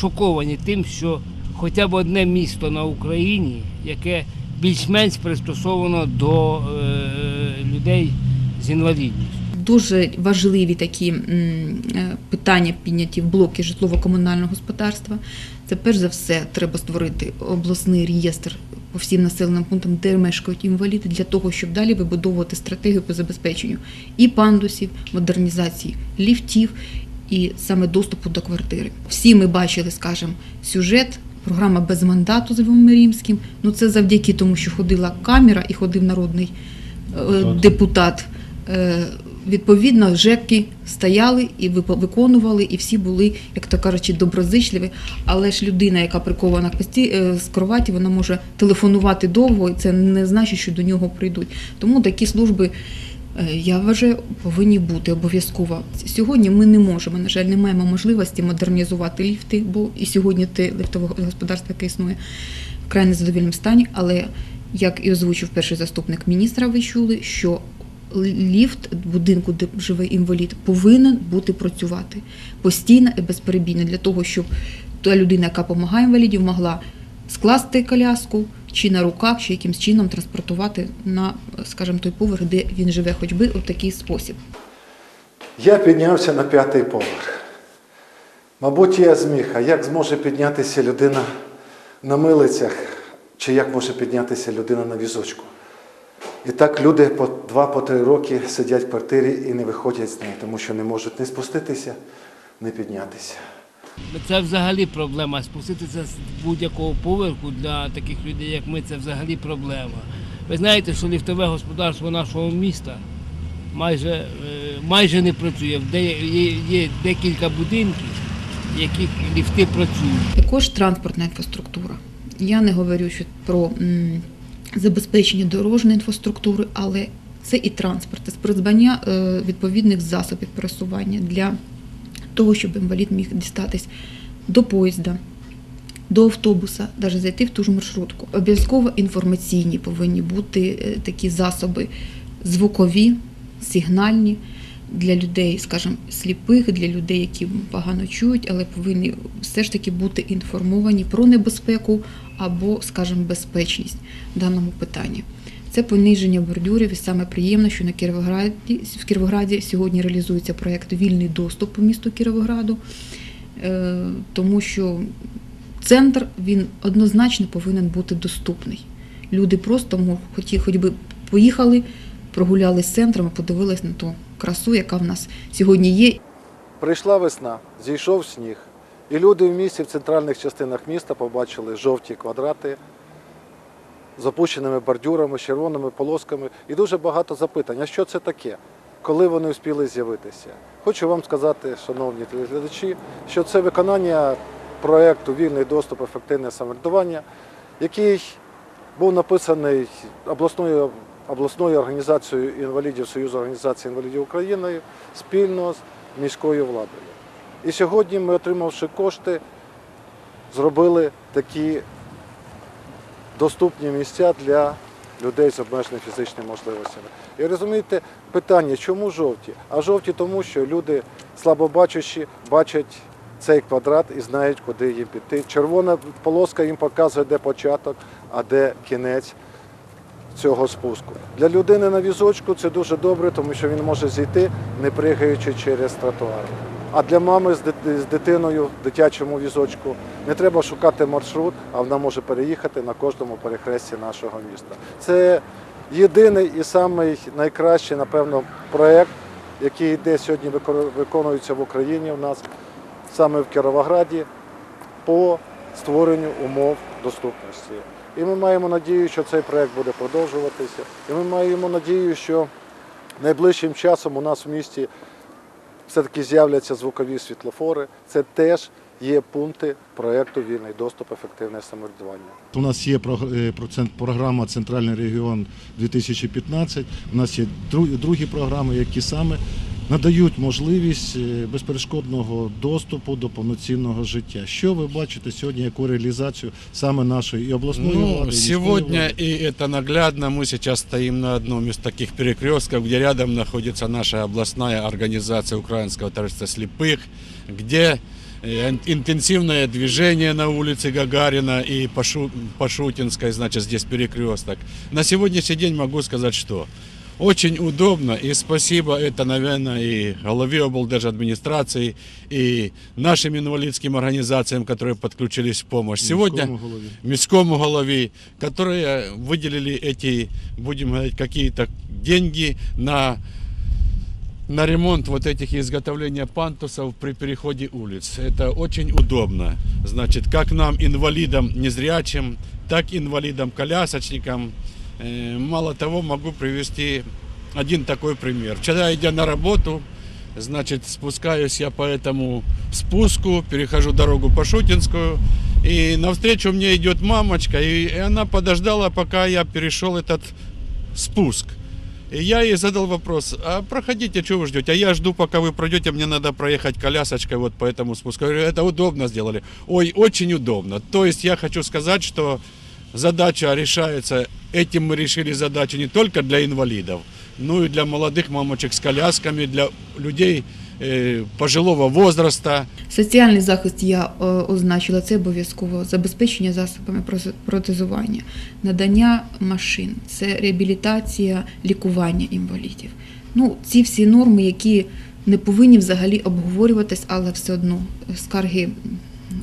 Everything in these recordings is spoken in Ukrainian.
шоковані тим, що хоча б одне місто на Україні, яке більш-менш пристосовано до е, людей з інвалідністю. Дуже важливі такі е, питання підняті в блокі житлово-комунального господарства. Це перш за все треба створити обласний реєстр по всім населеним пунктам, де мешкають інваліди, для того, щоб далі вибудовувати стратегію по забезпеченню і пандусів, модернізації ліфтів і саме доступу до квартири. Всі ми бачили, скажімо, сюжет. Програма без мандату з Львовом Римським. Ну це завдяки тому, що ходила камера і ходив народний е, депутат. Е, Відповідно, ЖЕКи стояли і виконували, і всі були, як то кажучи, доброзичливі. Але ж людина, яка прикована к пості е, з кроваті, вона може телефонувати довго, і це не значить, що до нього прийдуть. Тому такі служби, я вважаю, повинні бути обов'язково. Сьогодні ми не можемо, на жаль, не маємо можливості модернізувати ліфти, бо і сьогодні те ліфтове господарство, яке існує, в край незадовільному стані. Але як і озвучив перший заступник міністра, ви чули, що ліфт будинку, де живе інвалід, повинен бути працювати постійно і безперебійно для того, щоб та людина, яка допомагає інвалідів, могла скласти коляску чи на руках, чи якимсь чином транспортувати на, скажімо, той поверх, де він живе, хоч би у такий спосіб. Я піднявся на п'ятий поверх. Мабуть, я зміг, а як зможе піднятися людина на милицях, чи як може піднятися людина на візочку? І так люди по два-по три роки сидять в квартирі і не виходять з неї, тому що не можуть не спуститися, не піднятися. Це взагалі проблема. Спуститися з будь-якого поверху для таких людей, як ми, це взагалі проблема. Ви знаєте, що ліфтове господарство нашого міста майже, е, майже не працює. Де є, є декілька будинків, в яких ліфти працюють. Також транспортна інфраструктура. Я не говорю що про м, забезпечення дорожньої інфраструктури, але це і транспорт, це придбання е, відповідних засобів пересування для того, щоб інвалід міг дістатись до поїзда, до автобуса, навіть зайти в ту ж маршрутку. Обов'язково інформаційні повинні бути е, такі засоби звукові, сигнальні для людей, скажімо, сліпих, для людей, які погано чують, але повинні все ж таки бути інформовані про небезпеку або, скажімо, безпечність в даному питанні. Це пониження бордюрів, і саме приємно, що на Кіровограді в Кіровограді сьогодні реалізується проєкт Вільний доступ по місту Кіровограду, Е, тому що центр він однозначно повинен бути доступний. Люди просто хоті, хоч би поїхали, прогулялись центром і подивились на ту красу, яка в нас сьогодні є. Прийшла весна, зійшов сніг, і люди в місті в центральних частинах міста побачили жовті квадрати з опущеними бордюрами, червоними полосками і дуже багато запитань, а що це таке? Коли вони встигли з'явитися? Хочу вам сказати, шановні телеглядачі, що це виконання проєкту Вільний доступ, ефективне самоврядування, який був написаний обласною, обласною організацією інвалідів Союзу організації інвалідів України спільно з міською владою. І сьогодні ми, отримавши кошти, зробили такі доступні місця для людей з обмеженими фізичними можливостями. І розумієте, питання, чому жовті? А жовті тому, що люди слабобачущі бачать цей квадрат і знають, куди їм піти. Червона полоска їм показує, де початок, а де кінець цього спуску. Для людини на візочку це дуже добре, тому що він може зійти, не пригаючи через тротуар. А для мами з дитиною в дитячому візочку не треба шукати маршрут, а вона може переїхати на кожному перехресті нашого міста. Це єдиний і самий найкращий, напевно, проєкт, який йде сьогодні, виконується в Україні у нас саме в Кіровограді по створенню умов доступності. І ми маємо надію, що цей проєкт буде продовжуватися. І ми маємо надію, що найближчим часом у нас в місті все-таки з'являться звукові світлофори. Це теж є пункти проєкту Вільний доступ, ефективне самоврядування. У нас є е, програма Центральний регіон 2015. У нас є другі програми, які саме надають можливість е, безперешкодного доступу до повноцінного життя. Що ви бачите сьогодні, яку реалізацію саме нашої і обласної влади? і Ну, міської сегодня влади? и это наглядно. Мы сейчас стоим на одном из таких перекрестков, где рядом находится наша областная организация Украинского товарищества слепых, где э, ин- интенсивное движение на улице Гагарина и Пашу- Пашутинской, значит, здесь перекресток. На сегодняшний день могу сказать, что очень удобно, и спасибо это, наверное, и голове облдержадминистрации, и нашим инвалидским организациям, которые подключились в помощь. Сегодня Міському голові. міському голові, которые выделили эти, будем говорить, какие-то деньги на на ремонт вот этих изготовления пантусов при переходе улиц. Это очень удобно. Значит, как нам, инвалидам незрячим, так и инвалидам-колясочникам. Э, Мало того, могу привести один такой пример. Вчера, идя на работу, значит, спускаюсь я по этому спуску, перехожу дорогу Пашутинскую, и навстречу мне идет мамочка, и она подождала, пока я перешел этот спуск. И я ей задал вопрос, а проходите, что вы ждете? А я жду, пока вы пройдете, мне надо проехать колясочкой вот по этому спуску. Я говорю, это удобно сделали. Ой, очень удобно. То есть я хочу сказать, что задача решается, этим мы решили задачу не только для инвалидов, но и для молодых мамочек с колясками, для людей э, пожилого возраста. Соціальний захист я е, означила це обов'язково забезпечення засобами проз- протезування, надання машин, це реабілітація, лікування інвалідів. Ну, ці всі норми, які не повинні взагалі обговорюватись, але все одно е, скарги м,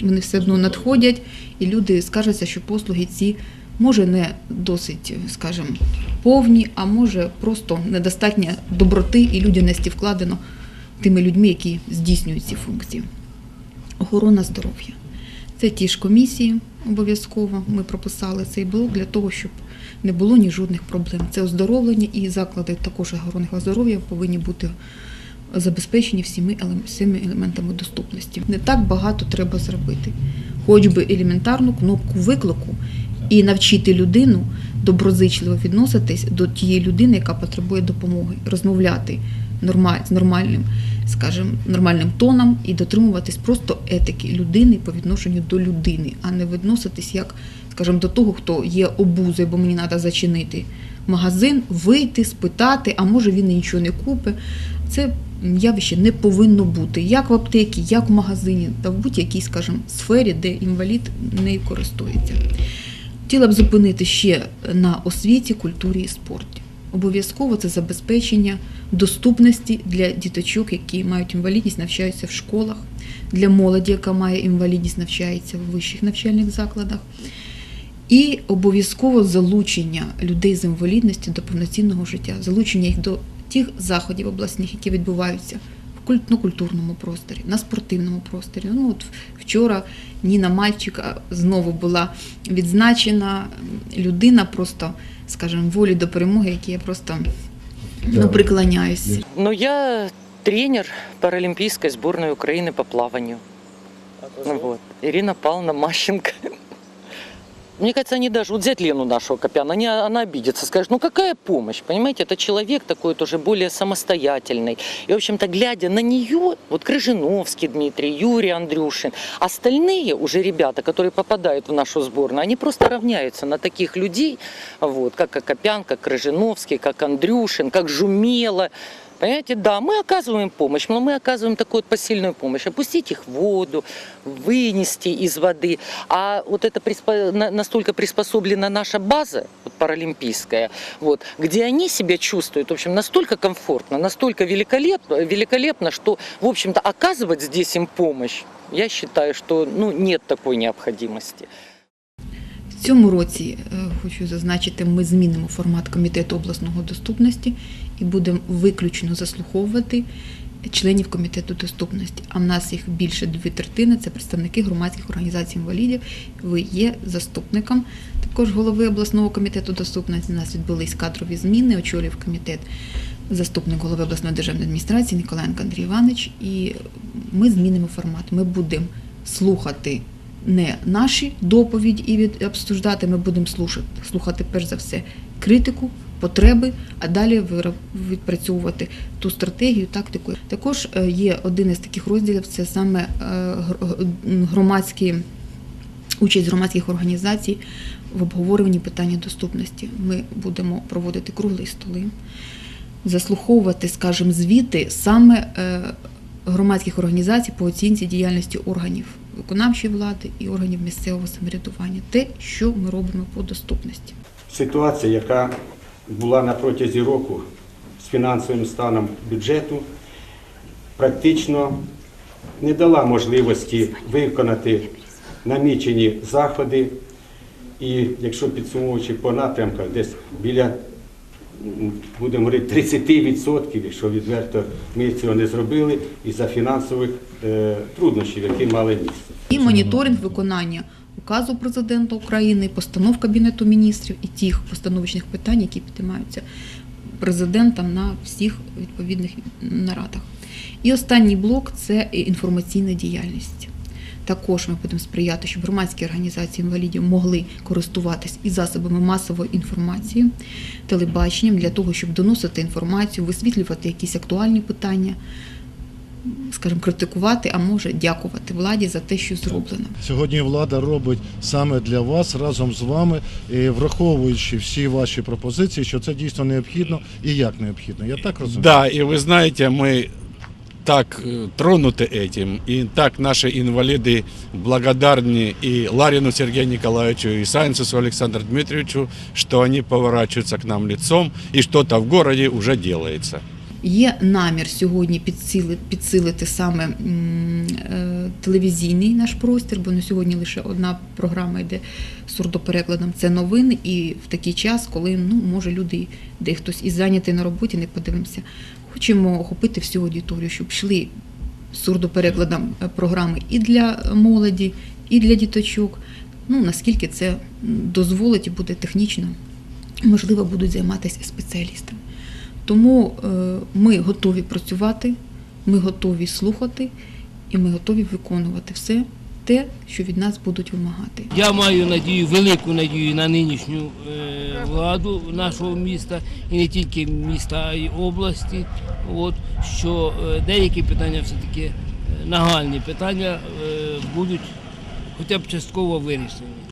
вони все одно надходять, і люди скаржаться, що послуги ці може не досить, скажімо, повні, а може просто недостатньо доброти і людяності вкладено тими людьми, які здійснюють ці функції. Охорона здоров'я. Це ті ж комісії обов'язково. Ми прописали цей блок для того, щоб не було ні жодних проблем. Це оздоровлення і заклади також охорони здоров'я повинні бути забезпечені всіми, елем- всіми елементами доступності. Не так багато треба зробити. Хоч би елементарну кнопку виклику і навчити людину доброзичливо відноситись до тієї людини, яка потребує допомоги, розмовляти нормаль, з нормальним, скажімо, нормальним тоном і дотримуватись просто етики людини по відношенню до людини, а не відноситись як, скажімо, до того, хто є обузою, бо мені треба зачинити магазин, вийти, спитати, а може він нічого не купить. Це явище не повинно бути як в аптеці, як в магазині, та в будь-якій, скажімо, сфері, де інвалід нею користується. Хотіла б зупинити ще на освіті, культурі і спорті. Обов'язково це забезпечення доступності для діточок, які мають інвалідність, навчаються в школах, для молоді, яка має інвалідність, навчається в вищих навчальних закладах. І обов'язково залучення людей з інвалідністю до повноцінного життя, залучення їх до тих заходів обласних, які відбуваються в культ- ну, культурному просторі, на спортивному просторі. Ну, от вчора Ніна Мальчика знову була відзначена людина, просто, скажімо, волі до перемоги, які я просто ну, приклоняюсь. Ну, я тренер паралимпийской сборной Украины по плаванию. Ну, вот. Ирина Павловна Мащенко. Мне кажется, они даже, вот взять Лену нашего Копяна, они, она обидится, скажет, ну какая помощь, понимаете, это человек такой тоже более самостоятельный. И, в общем-то, глядя на нее, вот Крыжиновский Дмитрий, Юрий Андрюшин, остальные уже ребята, которые попадают в нашу сборную, они просто равняются на таких людей, вот, как Акопян, как Крыжиновский, как Андрюшин, как Жумела. Понимаете, да, мы оказываем помощь, но мы оказываем такую вот посильную помощь. Опустить их в воду, вынести из воды. А вот это приспо- на- настолько приспособлена наша база, вот паралимпийская, вот, где они себя чувствуют, в общем, настолько комфортно, настолько великолепно, великолепно, что, в общем-то, оказывать здесь им помощь, я считаю, что ну, нет такой необходимости. Цьому році е, хочу зазначити, ми змінимо формат комітету обласного доступності і будемо виключно заслуховувати членів комітету доступності. А в нас їх більше дві третини це представники громадських організацій інвалідів. Ви є заступником також голови обласного комітету доступності. У нас відбулись кадрові зміни, очолював комітет заступник голови обласної державної адміністрації Ніколаєнко Андрій Іванович. І ми змінимо формат. Ми будемо слухати не наші доповіді і від обсуждати, ми будемо слухати, слухати перш за все критику, потреби, а далі відпрацьовувати ту стратегію, тактику. Також е, є один із таких розділів це саме е, громадські участь громадських організацій в обговорюванні питання доступності. Ми будемо проводити круглі столи, заслуховувати, скажімо, звіти саме е, громадських організацій по оцінці діяльності органів виконавчої влади і органів місцевого самоврядування. Те, що ми робимо по доступності. Ситуація, яка була на протязі року з фінансовим станом бюджету, практично не дала можливості виконати намічені заходи. І якщо підсумовуючи по напрямках, десь біля, будемо говорити, 30%, якщо відверто ми цього не зробили, із-за фінансових е, труднощів, які мали місце. І моніторинг виконання указу президента України, постанов Кабінету міністрів і тих постановочних питань, які підіймаються президентом на всіх відповідних нарадах. І останній блок це інформаційна діяльність. Також ми будемо сприяти, щоб громадські організації інвалідів могли користуватись і засобами масової інформації, телебаченням для того, щоб доносити інформацію, висвітлювати якісь актуальні питання, скажімо, критикувати, а може дякувати владі за те, що зроблено. Сьогодні влада робить саме для вас разом з вами, і враховуючи всі ваші пропозиції, що це дійсно необхідно і як необхідно. Я так розумію. Да, и вы знаете, мы так э, тронуты этим, и так наши инвалиды благодарны и Ларину Сергею Николаевичу, и Сайнцесу Александру Дмитриевичу, что они поворачиваются к нам лицом, и что-то в городе уже делается. Є намір сьогодні підсилити, підсилити саме е, телевізійний наш простір, бо на сьогодні лише одна програма йде сурдоперекладом. Це новини, і в такий час, коли ну може люди, де хтось із зайнятий на роботі, не подивимося. Хочемо охопити всю аудиторію, щоб йшли сурдоперекладом е, програми і для молоді, і для діточок. Ну наскільки це дозволить і буде технічно, можливо, будуть займатися спеціалістами. Тому е, ми готові працювати, ми готові слухати і ми готові виконувати все те, що від нас будуть вимагати. Я маю надію, велику надію на нинішню е, владу нашого міста і не тільки міста, а й області. От що е, деякі питання все-таки е, нагальні питання будуть хоча б частково вирішені.